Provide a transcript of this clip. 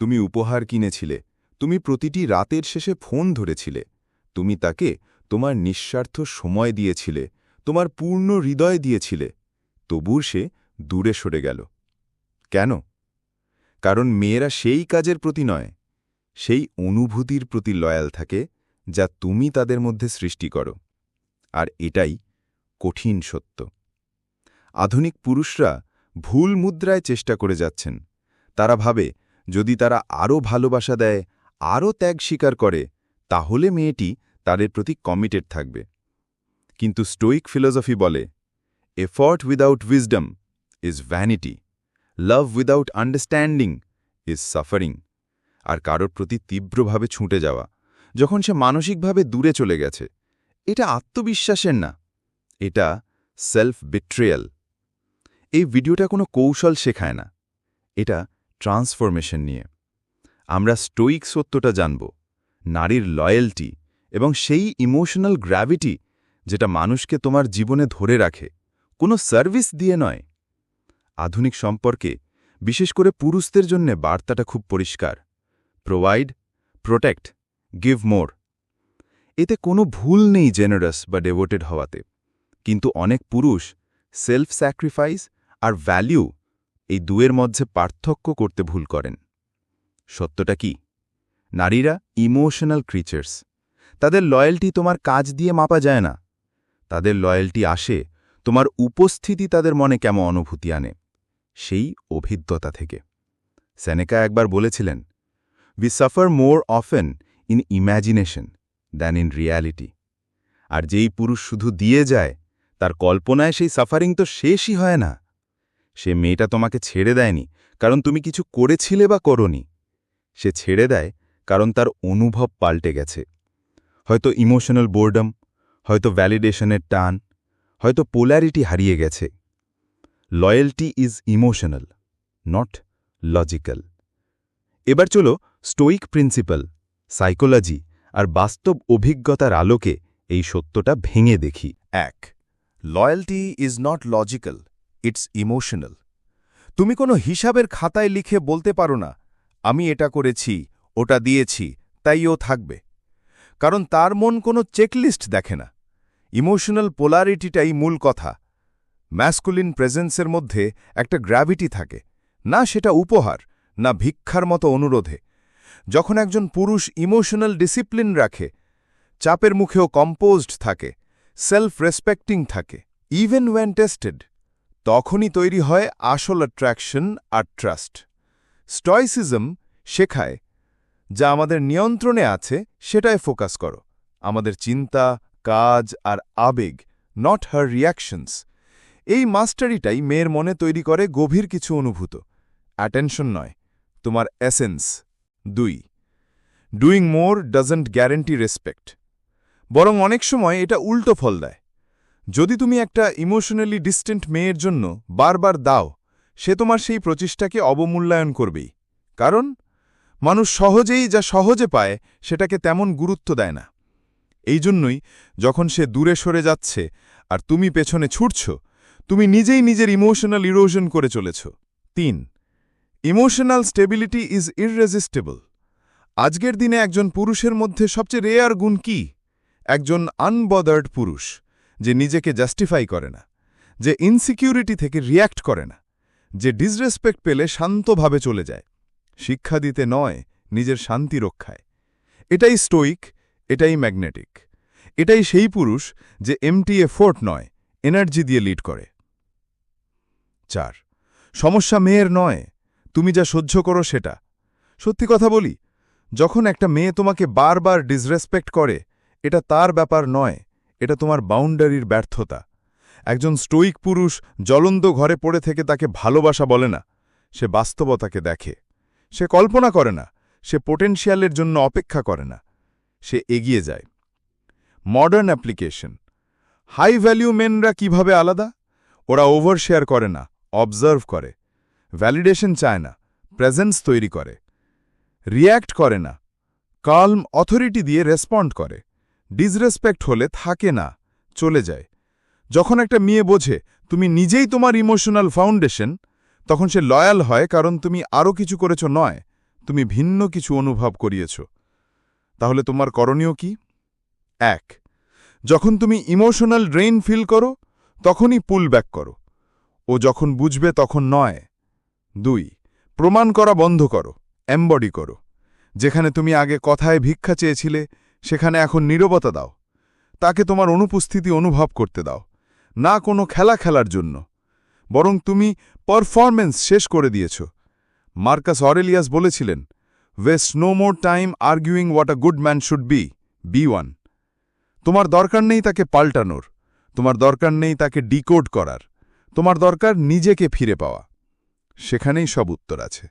তুমি উপহার কিনেছিলে, তুমি প্রতিটি রাতের শেষে ফোন ধরেছিলে, তুমি তাকে তোমার নিঃস্বার্থ সময় দিয়েছিলে, তোমার পূর্ণ হৃদয় দিয়েছিলে, তবুও সে দূরে সরে গেল। কেন? কারণ মেয়েরা সেই কাজের প্রতি নয়, সেই অনুভূতির প্রতি লয়াল থাকে যা তুমি তাদের মধ্যে সৃষ্টি করো। আর এটাই কঠিন সত্য। আধুনিক পুরুষরা ভুল মুদ্রায় চেষ্টা করে যাচ্ছেন। তারা ভাবে যদি তারা আরও ভালোবাসা দেয়, আরও ত্যাগ স্বীকার করে, তাহলে মেয়েটি তাদের প্রতি কমিটেড থাকবে। কিন্তু স্টোইক ফিলোসফি বলে effort without wisdom is vanity love without understanding is suffering আর কারোর প্রতি তীব্রভাবে ছুটে যাওয়া, যখন সে মানসিকভাবে দূরে চলে গেছে, এটা আত্মবিশ্বাসের না, এটা সেলফ বিট্রেয়াল এই ভিডিওটা কোনো কৌশল শেখায় না, এটা ট্রান্সফরমেশন নিয়ে। আমরা স্টোইক সত্যটা জানব, নারীর লয়্যালটি এবং সেই ইমোশনাল গ্র্যাভিটি যেটা মানুষকে তোমার জীবনে ধরে রাখে, কোনো সার্ভিস দিয়ে নয়। আধুনিক সম্পর্কে, বিশেষ করে পুরুষদের জন্য বার্তাটা খুব পরিষ্কার প্রোভাইড প্রোটেক্ট গিভ মোর এতে কোনো ভুল নেই জেনারাস বা ডেভোটেড হওয়াতে, কিন্তু অনেক পুরুষ সেলফ স্যাক্রিফাইস আর ভ্যালিউ এই দুয়ের মধ্যে পার্থক্য করতে ভুল করেন। সত্যটা কি? নারীরা ইমোশনাল ক্রিচার্স তাদের লয়্যালটি তোমার কাজ দিয়ে মাপা যায় না। তাদের লয়্যালটি আসে, তোমার উপস্থিতি তাদের মনে কেমন অনুভূতি আনে। সেই অভিজ্ঞতা থেকে। সেনেকা একবার বলেছিলেন we suffer more often in imagination than in reality আর যেই পুরুষ শুধু দিয়ে যায়, তার কল্পনায় সেই সাফারিং তো শেষই হয় না। সে মেয়েটা তোমাকে ছেড়ে দেয়নি, কারণ তুমি কিছু করেছিলে বা করনি। সে ছেড়ে দেয় কারণ তার অনুভব পাল্টে গেছে। হয়তো ইমোশনাল বোর্ডম হয়তো ভ্যালিডেশনের টান, হয়তো পোলারিটি হারিয়ে গেছে। Loyalty is emotional not logical এবার চলো স্টোইক প্রিন্সিপাল সাইকোলজি আর বাস্তব অভিজ্ঞতার আলোকে এই সত্যটা ভেঙে দেখি। এক loyalty is not logical it's emotional. তুমি কোনো হিসাবের খাতায় লিখে বলতে পারো না, আমি এটা করেছি, ওটা দিয়েছি, তাই ও থাকবে। কারণ তার মন কোনো চেকলিস্ট দেখে না। ইমোশনাল পোলারিটিটাই মূল কথা। ম্যাসকুলিন প্রেজেন্সের মধ্যে একটা গ্র্যাভিটি থাকে, না সেটা উপহার, না ভিক্ষার মতো অনুরোধে। যখন একজন পুরুষ ইমোশনাল ডিসিপ্লিন রাখে, চাপের মুখেও কম্পোজড থাকে সেলফ রেসপেক্টিং থাকে, ইভেন ওয়েন টেস্টেড। তখনই তৈরি হয় আসল অ্যাট্রাকশন আর ট্রাস্ট স্টয়সিজম শেখায়, যা আমাদের নিয়ন্ত্রণে আছে সেটায় ফোকাস করো। আমাদের চিন্তা, কাজ আর আবেগ নট হার রিয়াকশনস এই মাস্টারিটাই মেয়ের মনে তৈরি করে গভীর কিছু অনুভূত। অ্যাটেনশন নয়, তোমার এসেন্স দুই doing more doesn't guarantee respect বরং অনেক সময় এটা উল্টো ফল দেয়। যদি তুমি একটা ইমোশনালি ডিস্টেন্ট মেয়ের জন্য বারবার দাও, সে তোমার সেই প্রচেষ্টাকে অবমূল্যায়ন করবেই। কারণ, মানুষ সহজেই যা সহজে পায়, সেটাকে তেমন গুরুত্ব দেয় না। এই জন্যই যখন সে দূরে সরে যাচ্ছে আর তুমি পেছনে ছুটছ, তুমি নিজেই নিজের ইমোশনাল ইরোশন করে চলেছ। তিন ইমোশনাল স্টেবিলিটি ইজ ইররেজিস্টেবল আজকের দিনে একজন পুরুষের মধ্যে সবচেয়ে রেয়ার গুণ কি? একজন আনবদার্ড পুরুষ। যে নিজেকে জাস্টিফাই করে না, যে ইনসিকিউরিটি থেকে রিয়্যাক্ট করে না, যে ডিসরেসপেক্ট পেলে শান্তভাবে চলে যায়, শিক্ষা দিতে নয়, নিজের শান্তি রক্ষায়। এটাই স্টোইক এটাই ম্যাগনেটিক এটাই সেই পুরুষ যে এমটিএ ফোর্ট নয় এনার্জি দিয়ে লিড করে। চার, সমস্যা মেয়ের নয়, তুমি যা সহ্য করো সেটা। সত্যি কথা বলি, যখন একটা মেয়ে তোমাকে বারবার ডিসরেসপেক্ট করে, এটা তার ব্যাপার নয়। এটা তোমার বাউন্ডারির ব্যর্থতা। একজন স্টোইক পুরুষ জ্বলন্ত ঘরে পড়ে থেকে তাকে ভালোবাসা বলে না, সে বাস্তবতাকে দেখে। সে কল্পনা করে না, সে পোটেনশিয়ালের জন্য অপেক্ষা করে না, সে এগিয়ে যায়। মডার্ন অ্যাপ্লিকেশন হাই ভ্যালিউ মেনরা কীভাবে আলাদা? ওরা ওভারশেয়ার করে না অবজার্ভ করে। ভ্যালিডেশন চায় না প্রেজেন্স তৈরি করে। রিয়্যাক্ট করে না কালম অথরিটি দিয়ে রেসপন্ড করে। ডিসরেসপেক্ট হলে থাকে না, চলে যায়। যখন একটা মেয়ে বোঝে, তুমি নিজেই তোমার ইমোশনাল ফাউন্ডেশন, তখন সে লয়াল হয় কারণ তুমি আরও কিছু করেছ নয়, তুমি ভিন্ন কিছু অনুভব করিয়েছ। তাহলে তোমার করণীয় কি? এক, যখন তুমি ইমোশনাল ড্রেন ফিল করো, তখনই পুল ব্যাক করো। ও যখন বুঝবে, তখন নয়। দুই, প্রমাণ করা বন্ধ করো, এম্বডি করো। যেখানে তুমি আগে কথায় ভিক্ষা চেয়েছিলে সেখানে এখন নীরবতা দাও। তাকে তোমার অনুপস্থিতি অনুভব করতে দাও, না কোনো খেলা খেলার জন্য। বরং তুমি পারফরম্যান্স শেষ করে দিয়েছ। মার্কাস অরেলিয়াস বলেছিলেন waste no more time arguing what a good man should be be one তোমার দরকার নেই তাকে পাল্টানোর, তোমার দরকার নেই তাকে ডিকোড করার, তোমার দরকার নিজেকে ফিরে পাওয়া। সেখানেই সব উত্তর আছে।